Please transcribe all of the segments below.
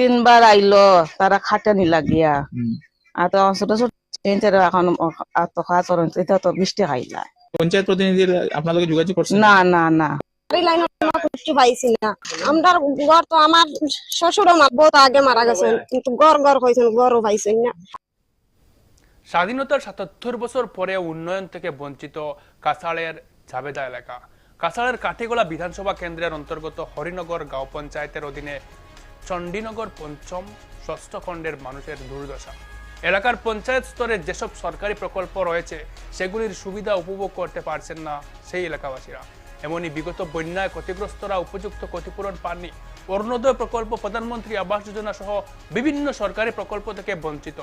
তিনবার আইলো তারা খাটানি লাগিয়া আর তো ছোট ছোট এখন তো খাওয়া চরণ এটা তো বৃষ্টি খাইলা। পঞ্চায়েত প্রতিনিধি আপনাদের যোগাযোগ করছেন না না না। লাইন আমরা পাইছি না। আমরা ঘর তো আমার শ্বশুর বহুত আগে মারা গেছেন কিন্তু গড় গড় হয়েছেন গড়ও পাইছেন না। স্বাধীনতার সাতাত্তর বছর পরে উন্নয়ন থেকে বঞ্চিত কাছাড়ের ঝাবেদা এলাকা। কাছাড়ের কাঠিগোলা বিধানসভা কেন্দ্রের অন্তর্গত হরিনগর গাঁও পঞ্চায়েতের অধীনে চণ্ডীনগর পঞ্চম ষষ্ঠ খণ্ডের মানুষের দুর্দশা। এলাকার পঞ্চায়েত স্তরে যেসব সরকারি প্রকল্প রয়েছে, সেগুলির সুবিধা উপভোগ করতে পারছেন না সেই এলাকাবাসীরা। এমনই বিগত বন্যায় ক্ষতিগ্রস্তরা উপযুক্ত ক্ষতিপূরণ পাননি। অরুণোদয় প্রকল্প প্রধানমন্ত্রী আবাস যোজনা সহ বিভিন্ন সরকারি প্রকল্প থেকে বঞ্চিত।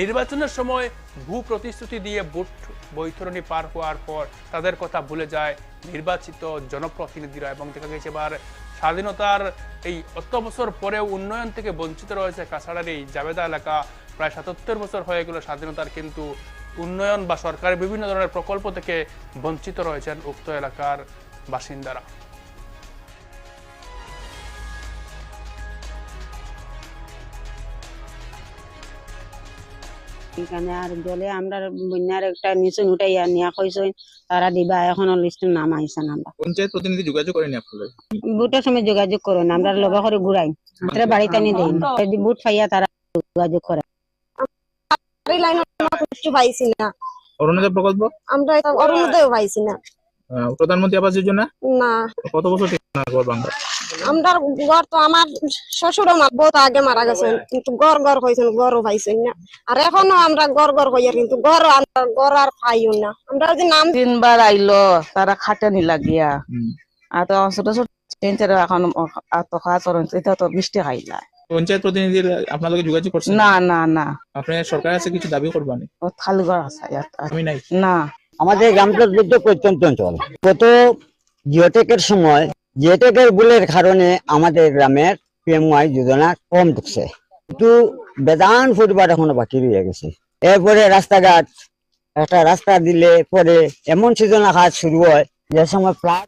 নির্বাচনের সময় ভূ প্রতিশ্রুতি দিয়ে বুট বৈতরণী পার হওয়ার পর তাদের কথা ভুলে যায় নির্বাচিত জনপ্রতিনিধিরা এবং দেখা গেছে এবার স্বাধীনতার এই অত বছর পরেও উন্নয়ন থেকে বঞ্চিত রয়েছে কাছাড়ার এই জাবেদা এলাকা। প্রায় সাতাত্তর বছর হয়ে গেল স্বাধীনতার কিন্তু উন্নয়ন বা সরকারের বিভিন্ন ধরনের প্রকল্প থেকে বঞ্চিত রয়েছেন উক্ত এলাকার বাসিন্দারা। এখানে আর দলে আমরা বন্যার একটা নিচুন উঠাইয়া নিয়া কইসইন তারা দিবা এখনও লিস্টের নাম আইসা না আমরা পঞ্চায়েত প্রতিনিধি যোগাযোগ করেনি আপনাদের বুটের সময় যোগাযোগ করো না আমরা লগে করে ঘুরাই আমরা বাড়িতে নি দেই। যদি বুট পাইয়া তারা যোগাযোগ করে এই লাইন আমরা কিচ্ছু পাইছি না। অরুণোদয় প্রকল্প আমরা অরুণোদয় পাইছি না। প্রধানমন্ত্রী আবাস যোজনা? না। কত বছর থেকে আপনার ঘর ভাঙা আমরা ঘর তো আমার শ্বশুর আমার বহুত আগে মারা গেছেন কিন্তু গড় গড় হয়েছেন গড়ও পাইছেন না। আর এখনও আমরা গড় গড় হইয়া কিন্তু গড় আমরা গড় আর পাইও না। আমরা যদি নাম তিনবার আইলো তারা খাটানি লাগিয়া। আর তো ছোট ছোট এখন তো খাওয়া চরণ এটা তো বৃষ্টি খাইলা। পঞ্চায়েত প্রতিনিধি আপনাদের যোগাযোগ করছেন? না না না। আপনি সরকারের কাছে কিছু দাবি করবেন ও ঘর আছে আমি নাই। না। আমাদের গ্রামটা কিন্তু প্রত্যন্ত অঞ্চল গত জিওটেকের সময় জিওটেকের বুলের কারণে আমাদের গ্রামের পিএমওয়াই যোজনা কম ঢুকছে কিন্তু বেদান ফুটবার এখনও বাকি রয়ে গেছে। এরপরে রাস্তাঘাট, একটা রাস্তা দিলে পরে এমন সিজন কাজ শুরু হয়, যে সময় ফ্লাড